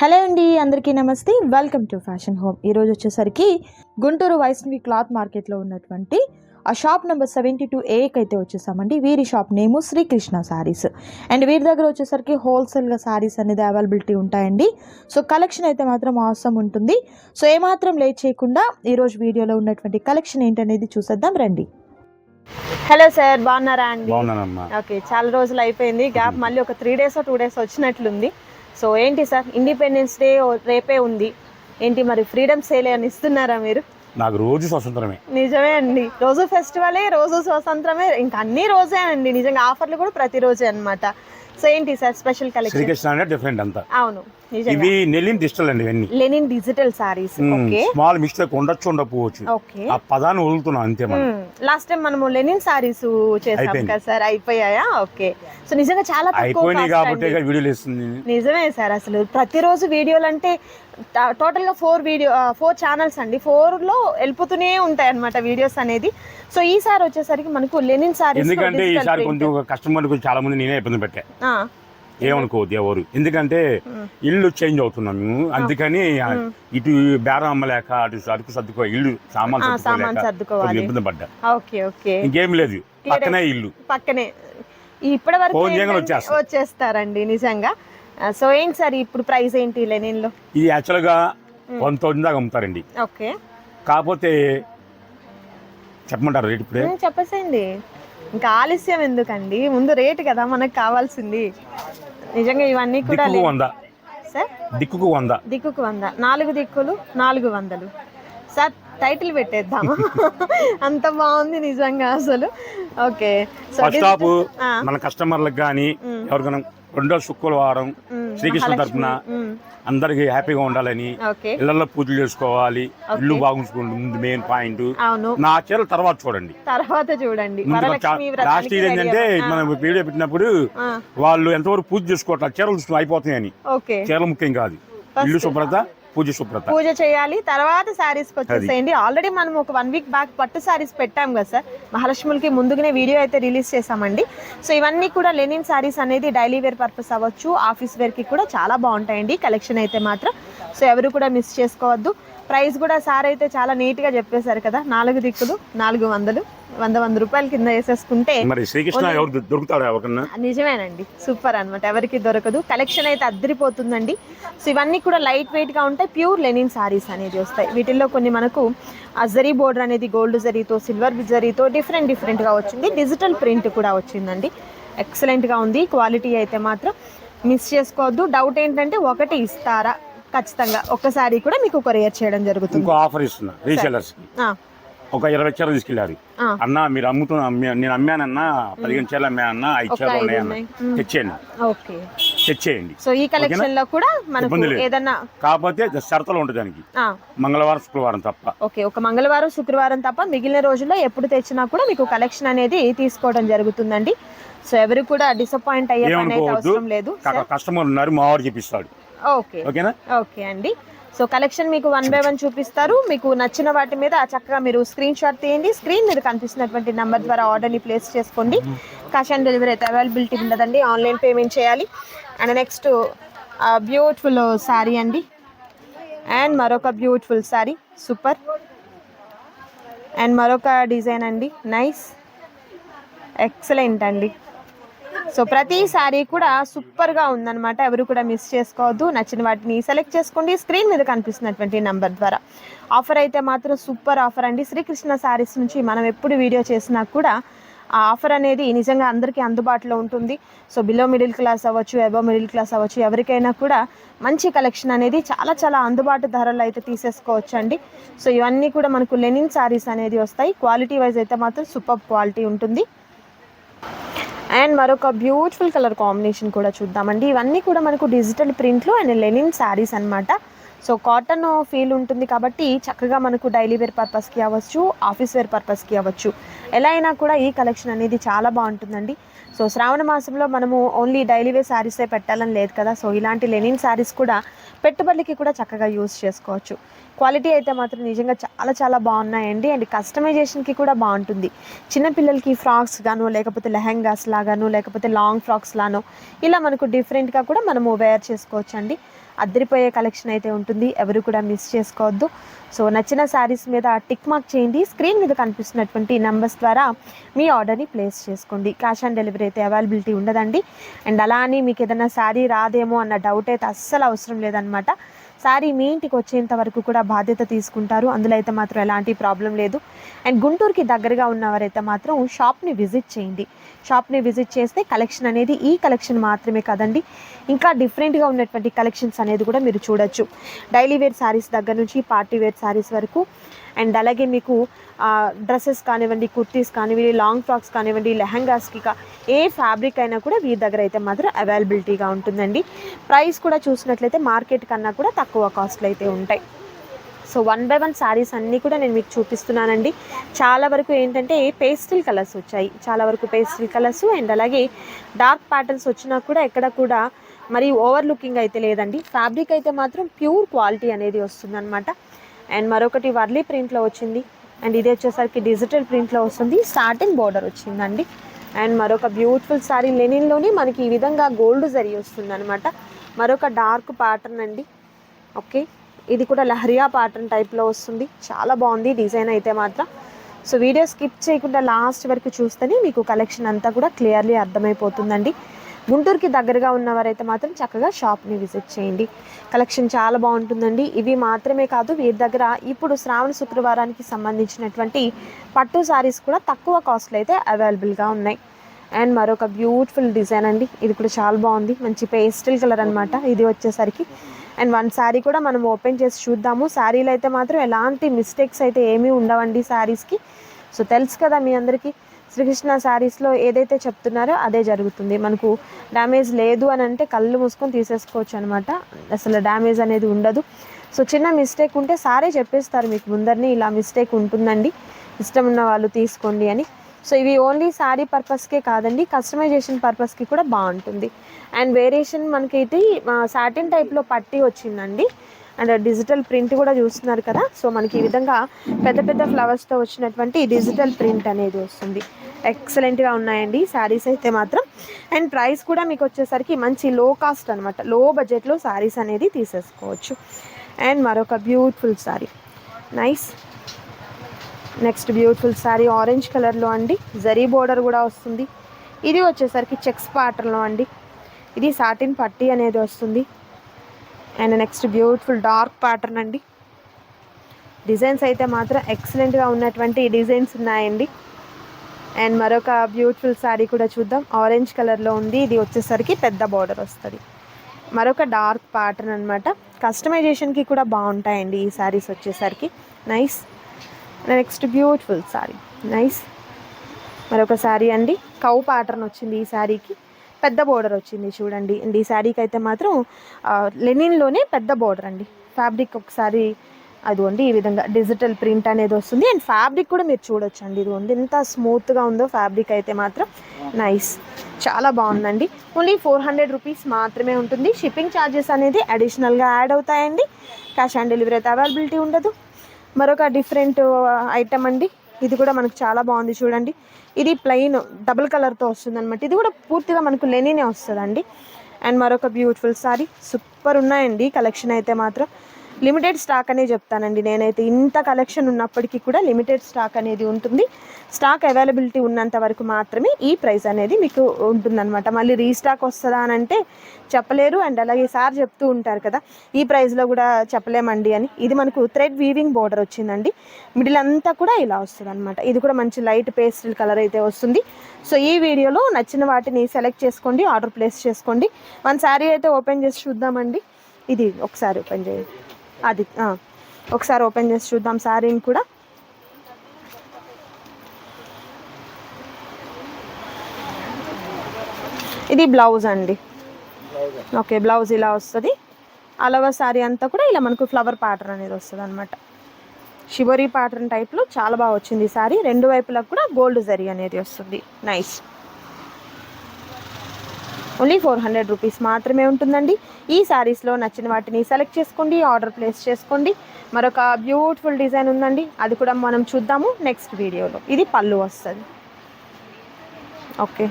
Hello అండి అందరికీ నమస్తే. వెల్కమ్ టు ఫ్యాషన్ హోమ్ ఈరోజు వచ్చేసరికి గుంటూరు వైష్ణవి క్లాత్ మార్కెట్లో ఉన్నటువంటి ఆ షాప్ నెంబర్ సెవెంటీ టూ ఏకి అయితే వచ్చేసామండి. వీరి shop name Srikrishna sarees and వీరి దగ్గర వచ్చేసరికి హోల్సేల్గా శారీస్ అనేది అవైలబిలిటీ ఉంటాయండి. సో కలెక్షన్ అయితే మాత్రం అవసరం ఉంటుంది. సో ఏమాత్రం లేట్ చేయకుండా ఈరోజు వీడియోలో ఉన్నటువంటి కలెక్షన్ ఏంటనేది చూసేద్దాం రండి. హలో సార్ బాగున్నారా అండి? బాగున్నానమ్మా. ఓకే చాలా రోజులు అయిపోయింది. గ్యాప్ మళ్ళీ ఒక త్రీ డేస్ టూ డేస్ వచ్చినట్లుంది. సో ఏంటి సార్? ఇండిపెండెన్స్ డే రేపే ఉంది. ఏంటి మరి ఫ్రీడమ్ సేల్ అని ఇస్తున్నారా మీరు? నాకు రోజు స్వతంత్రమే. నిజమే అండి. రోజు ఫెస్టివలే రోజు స్వతంత్రమే. ఇంకా అన్ని రోజే అండి. నిజంగా ఆఫర్లు కూడా ప్రతిరోజే అన్నమాట. సో ఏంటి సార్ స్పెషల్ కలెక్షన్? శ్రీకృష్ణ అంటే డిఫరెంట్ అంతా. అవును ఇవి నెల్లిని డిజిటల్ అండి ఇవన్నీ. Linen digital sarees okay. Small mistake ఉండొచ్చు ఉండకపోవచ్చు. ఓకే. ఆ పదాన్ని వదులుతున్నాం అంతే మనం. లాస్ట్ టైం మనము లెనిన్ సారీస్ చేసాం. కదా సార్ అయిపోయాయా? ఓకే. సో నిజంగా చాలా తక్కువ అయిపోయినాయి కాబట్టి వీడియోలు ఇస్తుంది నిజమే సార్ అసలు ప్రతిరోజు వీడియోలు అంటే టోటల్గా ఫోర్ వీడియో ఫోర్ ఛానల్స్ అండి. ఫోర్లో వెళ్ళిపోతూనే ఉంటాయి అన్నమాట వీడియోస్ అనేది. సో ఈసారి వచ్చేసరికి మనకు లెనిన్ సారీస్ ఎందుకంటే ఈసారి కొంచెం కస్టమర్ కొంచెం చాలా మంది నేనే ఇబ్బంది పెట్టా. ఏమనుకోవద్దు ఎవరు. ఎందుకంటే ఇల్లు చేంజ్ అవుతున్నాం మేము. అందుకని ఇటు బేరం అమ్మలేక అటు అరకు సర్దుకో ఇల్లు సామాన్ సర్దుకోవాలి. ఇబ్బంది పడ్డా. Okay okay. ఇంకేం లేదు. పక్కనే ఇల్లు. పక్కనే. ఇప్పటి వరకు ఫోన్ చేయగానే ఏంటంటే వచ్చేస్తారు. వచ్చేస్తారండి నిజంగా. సో ఏంటి సార్ ఇప్పుడు ప్రైస్ ఏంటి లెనిన్లో ఇది యాక్చువల్గా వన్ థౌజండ్ దాకా అమ్ముతారండి. ఓకే. కాకపోతే చెప్పమంటారు రేట్ ఇప్పుడే? చెప్పేసేయండి. ఇంకా ఆలస్యం ఎందుకండి? ముందు రేట్ కదా మనకు కావాల్సింది. నిజంగా ఇవన్నీ కూడా వంద. సార్? దిక్కుకు వంద. దిక్కుకు వంద. నాలుగు దిక్కులు నాలుగు వందలు. సార్ టైటిల్ పెట్టేద్దాం అంత బాగుంది నిజంగా అసలు. ఓకే. ఫస్ట్. మన కస్టమర్లకు కానీ ఎవరికైనా రెండో శుక్రవారం. శ్రీకృష్ణ తరపున మ్మ్. అందరికి హ్యాపీగా ఉండాలని ఇళ్ళలో పూజలు చేసుకోవాలి ఇల్లు బాగుంచుకోండి ముందు మెయిన్ పాయింట్ నా చీరలు తర్వాత చూడండి. తర్వాత చూడండి. లాస్ట్ ఇయర్ ఏంటంటే మనం వీడియో పెట్టినప్పుడు వాళ్ళు ఎంతవరకు పూజ చేసుకోవట్లేదు చీరలు అయిపోతున్నాయని. ఓకే. చీరలు ముఖ్యం కాదు. ఇల్లు శుభ్రత పూజ శుభ్రత. పూజ చేయాలి. తర్వాత శారీస్ వచ్చేసేయండి. ఆల్రెడీ మనం ఒక వన్ వీక్ బ్యాక్ పట్టు శారీస్ పెట్టాం కదా సార్. మహాలక్ష్ములకి ముందుగానే వీడియో అయితే రిలీజ్ చేసామండి సో ఇవన్నీ కూడా లెనిన్ శారీస్ అనేది డైలీ వేర్ పర్పస్ అవ్వచ్చు. ఆఫీస్ వేర్కి కూడా చాలా బాగుంటాయండి. కలెక్షన్ అయితే మాత్రం. సో ఎవరు కూడా మిస్ చేసుకోవద్దు. ప్రైస్ కూడా సార్ అయితే చాలా నీట్గా చెప్పేశారు కదా. నాలుగు దిక్కులు నాలుగు వందలు. వంద వంద రూపాయల కింద వేసేసుకుంటే మరి శ్రీకృష్ణ ఎవరు దొరుకుతాడు నిజమేనండి. సూపర్ అన్నమాట. ఎవరికి దొరకదు. కలెక్షన్ అయితే అద్దరిపోతుందండి. సో ఇవన్నీ కూడా లైట్ వెయిట్గా ఉంటాయి. ప్యూర్ లెనిన్ సారీస్ అనేది వస్తాయి. వీటిల్లో కొన్ని మనకు ఆ జరీ బోర్డర్ అనేది గోల్డ్ జరీతో సిల్వర్ జరీతో డిఫరెంట్ డిఫరెంట్గా వచ్చింది. డిజిటల్ ప్రింట్ కూడా వచ్చిందండి. ఎక్సలెంట్గా ఉంది. క్వాలిటీ అయితే మాత్రం మిస్ చేసుకోవద్దు. డౌట్ ఏంటంటే ఒకటి ఇస్తారా? ఖచ్చితంగా. ఒక్కసారి కూడా మీకు కొరియర్ చేయడం జరుగుతుంది. ఆఫర్ ఇస్తున్నా. రీసెలర్స్ ఒక ఇరవై చీరలు తీసుకెళ్ళారు. అన్న మీరు అమ్ముతున్న అమ్మే- నేను అమ్మానన్నా పదిహేను చీరలు అమ్మానన్నా ఐదు చీరలు ఉన్నాయన్న. తెచ్చేయండి. ఓకే. తెచ్చేయండి. సో ఈ కలెక్షన్లో కూడా మనకు. ఏదన్నా కాకపోతే షరతులు ఉంటుంది దానికి. మంగళవారం శుక్రవారం తప్ప. ఓకే ఒక మంగళవారం శుక్రవారం తప్ప మిగిలిన రోజుల్లో ఎప్పుడు తెచ్చినా కూడా మీకు కలెక్షన్ అనేది తీసుకోవడం జరుగుతుందండి. సో ఎవరు కూడా డిసప్పాయింట్ అయ్యే అవసరం లేదు. కస్టమర్ ఉన్నారు మా వాడు చెప్పిస్తాడు. ఓకే. ఓకేనా? ఓకే అండి. సో కలెక్షన్ మీకు వన్ బై వన్ చూపిస్తారు. మీకు నచ్చిన వాటి మీద చక్కగా మీరు స్క్రీన్ షాట్ తీయండి. స్క్రీన్ మీద కనిపిస్తున్నటువంటి నెంబర్ ద్వారా ఆర్డర్ని ప్లేస్ చేసుకోండి. క్యాష్ ఆన్ డెలివరీ అయితే అవైలబిలిటీ ఉండదండి. ఆన్లైన్ పేమెంట్ చేయాలి. అండ్ నెక్స్ట్ బ్యూటిఫుల్ శారీ అండి. అండ్ మరొక బ్యూటిఫుల్ శారీ సూపర్ అండ్ మరొక డిజైన్ అండి. నైస్ ఎక్సలెంట్ అండి. సో ప్రతి సారీ కూడా సూపర్గా ఉందన్నమాట. ఎవరు కూడా మిస్ చేసుకోవద్దు. నచ్చిన వాటిని సెలెక్ట్ చేసుకోండి. స్క్రీన్ మీద కనిపిస్తున్నటువంటి నంబర్ ద్వారా. ఆఫర్ అయితే మాత్రం సూపర్ ఆఫర్ అండి. శ్రీకృష్ణ శారీస్ నుంచి మనం ఎప్పుడు వీడియో చేసినా కూడా ఆ ఆఫర్ అనేది నిజంగా అందరికీ అందుబాటులో ఉంటుంది. సో బిలో మిడిల్ క్లాస్ అవ్వచ్చు ఎబో మిడిల్ క్లాస్ అవ్వచ్చు ఎవరికైనా కూడా మంచి కలెక్షన్ అనేది చాలా చాలా అందుబాటు ధరలు అయితే తీసేసుకోవచ్చు అండి సో ఇవన్నీ కూడా మనకు లెనిన్ శారీస్ అనేది వస్తాయి. క్వాలిటీ వైజ్ అయితే మాత్రం సూపర్ క్వాలిటీ ఉంటుంది. అండ్ మరొక బ్యూటిఫుల్ కలర్ కాంబినేషన్ కూడా చూద్దామండి. ఇవన్నీ కూడా మనకు డిజిటల్ ప్రింట్లు అండ్ లెనిన్ శారీస్ అన్నమాట. సో కాటన్ ఫీల్ ఉంటుంది కాబట్టి చక్కగా మనకు డైలీ వేర్ పర్పస్కి అవ్వచ్చు ఆఫీస్ వేర్ పర్పస్కి అవ్వచ్చు. ఎలా అయినా కూడా ఈ కలెక్షన్ అనేది చాలా బాగుంటుందండి. సో శ్రావణ మాసంలో మనము ఓన్లీ డైలీ వే శారీసే పెట్టాలని లేదు కదా. సో ఇలాంటి లెనిన్ శారీస్ కూడా పెట్టుబడికి కూడా చక్కగా యూస్ చేసుకోవచ్చు. క్వాలిటీ అయితే మాత్రం నిజంగా చాలా చాలా బాగున్నాయండి. అండ్ కస్టమైజేషన్కి కూడా బాగుంటుంది. చిన్నపిల్లలకి ఫ్రాక్స్ గాను లేకపోతే లెహెంగాస్ లాగాను లేకపోతే లాంగ్ ఫ్రాక్స్ లానో ఇలా మనకు డిఫరెంట్గా కూడా మనము వేర్ చేసుకోవచ్చు అండి అద్దరిపోయే కలెక్షన్ అయితే ఉంటుంది. ఎవరు కూడా మిస్ చేసుకోవద్దు. సో నచ్చిన శారీస్ మీద టిక్ మార్క్ చేయండి. స్క్రీన్ మీద కనిపిస్తున్నటువంటి నంబర్స్ ద్వారా మీ ఆర్డర్ని ప్లేస్ చేసుకోండి. క్యాష్ ఆన్ డెలివరీ అయితే అవైలబిలిటీ ఉండదండి. అండ్ అలా అని మీకు ఏదైనా శారీ రాదేమో అన్న డౌట్ అయితే అస్సలు అవసరం లేదనమాట శారీ మీ ఇంటికి వచ్చేంత వరకు కూడా బాధ్యత తీసుకుంటారు. అందులో అయితే మాత్రం ఎలాంటి ప్రాబ్లం లేదు. అండ్ గుంటూరుకి దగ్గరగా ఉన్నవారైతే మాత్రం షాప్ని విజిట్ చేయండి. షాప్ని విజిట్ చేస్తే కలెక్షన్ అనేది ఈ కలెక్షన్ మాత్రమే కదండి. ఇంకా డిఫరెంట్గా ఉన్నటువంటి కలెక్షన్స్ అనేది కూడా మీరు చూడొచ్చు. డైలీ వేర్ శారీస్ దగ్గర నుంచి పార్టీ వేర్ శారీస్ వరకు అండ్ అలాగే మీకు డ్రెస్సెస్ కానివ్వండి కుర్తీస్ కానివ్వండి లాంగ్ ఫ్రాక్స్ కానివ్వండి లెహంగాస్కి ఏ ఫ్యాబ్రిక్ అయినా కూడా వీరి దగ్గర అయితే మాత్రం అవైలబిలిటీగా ఉంటుందండి. ప్రైస్ కూడా చూసినట్లయితే మార్కెట్ కన్నా కూడా తక్కువ కాస్ట్లు అయితే ఉంటాయి. So one by one sarees అన్నీ కూడా నేను మీకు చూపిస్తున్నానండి. చాలా వరకు ఏంటంటే పేస్టిల్ కలర్స్ వచ్చాయి. చాలా వరకు పేస్టిల్ కలర్స్ అండ్ అలాగే డార్క్ ప్యాటర్న్స్ వచ్చినా కూడా ఎక్కడ కూడా మరి ఓవర్ లుకింగ్ అయితే లేదండి. ఫ్యాబ్రిక్ అయితే మాత్రం ప్యూర్ క్వాలిటీ అనేది వస్తుందన్నమాట. అండ్ మరొకటి వర్లీ ప్రింట్లో వచ్చింది. అండ్ ఇది వచ్చేసరికి డిజిటల్ ప్రింట్లో వస్తుంది. స్టార్టింగ్ బార్డర్ వచ్చిందండి. అండ్ మరొక బ్యూటిఫుల్ శారీ లెనిన్లోని మనకి ఈ విధంగా గోల్డ్ జరి వస్తుంది అనమాట మరొక డార్క్ ప్యాటర్న్ అండి. ఓకే ఇది కూడా లహరియా ప్యాటర్న్ టైప్లో వస్తుంది. చాలా బాగుంది డిజైన్ అయితే మాత్రం. సో వీడియో స్కిప్ చేయకుండా లాస్ట్ వరకు చూస్తేనే మీకు కలెక్షన్ అంతా కూడా క్లియర్లీ అర్థమైపోతుందండి. గుంటూరుకి దగ్గరగా ఉన్నవారైతే మాత్రం చక్కగా షాప్ని విజిట్ చేయండి. కలెక్షన్ చాలా బాగుంటుందండి. ఇవి మాత్రమే కాదు వీరి దగ్గర ఇప్పుడు శ్రావణ శుక్రవారానికి సంబంధించినటువంటి పట్టు శారీస్ కూడా తక్కువ కాస్ట్లో అయితే అవైలబుల్గా ఉన్నాయి. అండ్ మరొక బ్యూటిఫుల్ డిజైన్ అండి. ఇది కూడా చాలా బాగుంది. మంచి పేస్టల్ కలర్ అనమాట ఇది వచ్చేసరికి. అండ్ వన్ శారీ కూడా మనం ఓపెన్ చేసి చూద్దాము. శారీలు అయితే మాత్రం ఎలాంటి మిస్టేక్స్ అయితే ఏమీ ఉండవండి శారీస్కి సో తెలుసు కదా మీ అందరికీ. శ్రీకృష్ణ శారీస్లో ఏదైతే చెప్తున్నారో అదే జరుగుతుంది. మనకు డ్యామేజ్ లేదు అని అంటే కళ్ళు మూసుకొని తీసేసుకోవచ్చు అనమాట అసలు డ్యామేజ్ అనేది ఉండదు. సో చిన్న మిస్టేక్ ఉంటే సారే చెప్పేస్తారు మీకు ముందరనే ఇలా మిస్టేక్ ఉంటుందండి. ఇష్టం ఉన్న వాళ్ళు తీసుకోండి అని. సో ఇవి ఓన్లీ శారీ పర్పస్కే కాదండి కస్టమైజేషన్ పర్పస్కి కూడా బాగుంటుంది. అండ్ వేరియేషన్ మనకి సాటిన్ టైప్లో పట్టి వచ్చిందండి. అండ్ డిజిటల్ ప్రింట్ కూడా చూస్తున్నారు కదా. సో మనకి ఈ విధంగా పెద్ద పెద్ద ఫ్లవర్స్తో వచ్చినటువంటి డిజిటల్ ప్రింట్ అనేది వస్తుంది. ఎక్సలెంట్గా ఉన్నాయండి. శారీస్ అయితే మాత్రం. అండ్ ప్రైస్ కూడా మీకు వచ్చేసరికి మంచి లో కాస్ట్ అనమాట లో బడ్జెట్లో శారీస్ అనేది తీసేసుకోవచ్చు. అండ్ మరొక beautiful saree nice next beautiful saree orange కలర్లో అండి. జరీ బోర్డర్ కూడా వస్తుంది. ఇది వచ్చేసరికి చెక్స్ ప్యాటర్న్లో అండి. ఇది సాటిన్ పట్టీ అనేది వస్తుంది. And next beautiful dark pattern అండి. డిజైన్స్ అయితే మాత్రం ఎక్సలెంట్గా ఉన్నటువంటి డిజైన్స్ ఉన్నాయండి. అండ్ మరొక బ్యూటిఫుల్ శారీ కూడా చూద్దాం. ఆరెంజ్ కలర్లో ఉంది. ఇది వచ్చేసరికి పెద్ద బార్డర్ వస్తుంది. మరొక డార్క్ ప్యాటర్న్ అనమాట కస్టమైజేషన్కి కూడా బాగుంటాయండి ఈ శారీస్ వచ్చేసరికి. Nice next beautiful saree. Nice మరొక శారీ అండి. కౌ ప్యాటర్న్ వచ్చింది ఈ శారీకి. పెద్ద బోర్డర్ వచ్చింది చూడండి. అండ్ ఈ శారీకి అయితే మాత్రం లెనిన్లోనే పెద్ద బోర్డర్ అండి. ఫ్యాబ్రిక్ ఒకసారి అదిగోండి ఈ విధంగా డిజిటల్ ప్రింట్ అనేది వస్తుంది. అండ్ ఫ్యాబ్రిక్ కూడా మీరు చూడొచ్చు అండి ఇదిగోండి ఎంత స్మూత్గా ఉందో ఫ్యాబ్రిక్ అయితే మాత్రం నైస్ చాలా బాగుందండి. ఓన్లీ ఫోర్ హండ్రెడ్ రూపీస్ మాత్రమే ఉంటుంది. షిప్పింగ్ ఛార్జెస్ అనేది అడిషనల్గా యాడ్ అవుతాయండి. క్యాష్ ఆన్ డెలివరీ అయితే అవైలబిలిటీ ఉండదు. మరొక డిఫరెంట్ ఐటమ్ అండి. ఇది కూడా మనకు చాలా బాగుంది చూడండి. ఇది ప్లెయిన్ డబుల్ కలర్తో వస్తుంది అనమాట ఇది కూడా పూర్తిగా మనకు లెనినే వస్తుందండి. అండ్ మరొక బ్యూటిఫుల్ సారీ సూపర్ ఉన్నాయండి. కలెక్షన్ అయితే మాత్రం. లిమిటెడ్ స్టాక్ అనే చెప్తానండి. నేనైతే ఇంత కలెక్షన్ ఉన్నప్పటికీ కూడా లిమిటెడ్ స్టాక్ అనేది ఉంటుంది. స్టాక్ అవైలబిలిటీ ఉన్నంత వరకు మాత్రమే ఈ ప్రైస్ అనేది మీకు ఉంటుందన్నమాట. మళ్ళీ రీస్టాక్ వస్తుందా అని అంటే చెప్పలేరు. అండ్ అలాగే సార్ చెప్తూ ఉంటారు కదా ఈ ప్రైస్లో కూడా చెప్పలేమండి అని. ఇది మనకు థ్రెడ్ వీవింగ్ బోర్డర్ వచ్చిందండి. మిడిల్ అంతా కూడా ఇలా వస్తుంది అనమాట ఇది కూడా మంచి లైట్ పేస్టల్ కలర్ అయితే వస్తుంది. సో ఈ వీడియోలో నచ్చిన వాటిని సెలెక్ట్ చేసుకోండి ఆర్డర్ ప్లేస్ చేసుకోండి. మన శారీ అయితే ఓపెన్ చేసి చూద్దామండి. ఇది ఒకసారి ఓపెన్ చేయండి. అది ఒకసారి ఓపెన్ చేసి చూద్దాం శారీని కూడా. ఇది బ్లౌజ్ అండి. ఓకే బ్లౌజ్ ఇలా వస్తుంది. అలవ శారీ అంతా కూడా ఇలా మనకు ఫ్లవర్ ప్యాటర్న్ అనేది వస్తుంది అనమాట షివరీ ప్యాటర్న్ టైప్లో చాలా బాగా వచ్చింది ఈ శారీ. రెండు వైపులకు కూడా గోల్డ్ జరీ అనేది వస్తుంది. Nice. Only four hundred rupees మాత్రమే ఉంటుందండి. ఈ శారీస్లో నచ్చిన వాటిని సెలెక్ట్ చేసుకోండి ఆర్డర్ ప్లేస్ చేసుకోండి. మరొక బ్యూటిఫుల్ డిజైన్ ఉందండి. అది కూడా మనం చూద్దాము నెక్స్ట్ వీడియోలో ఇది పళ్ళు వస్తుంది. ఓకే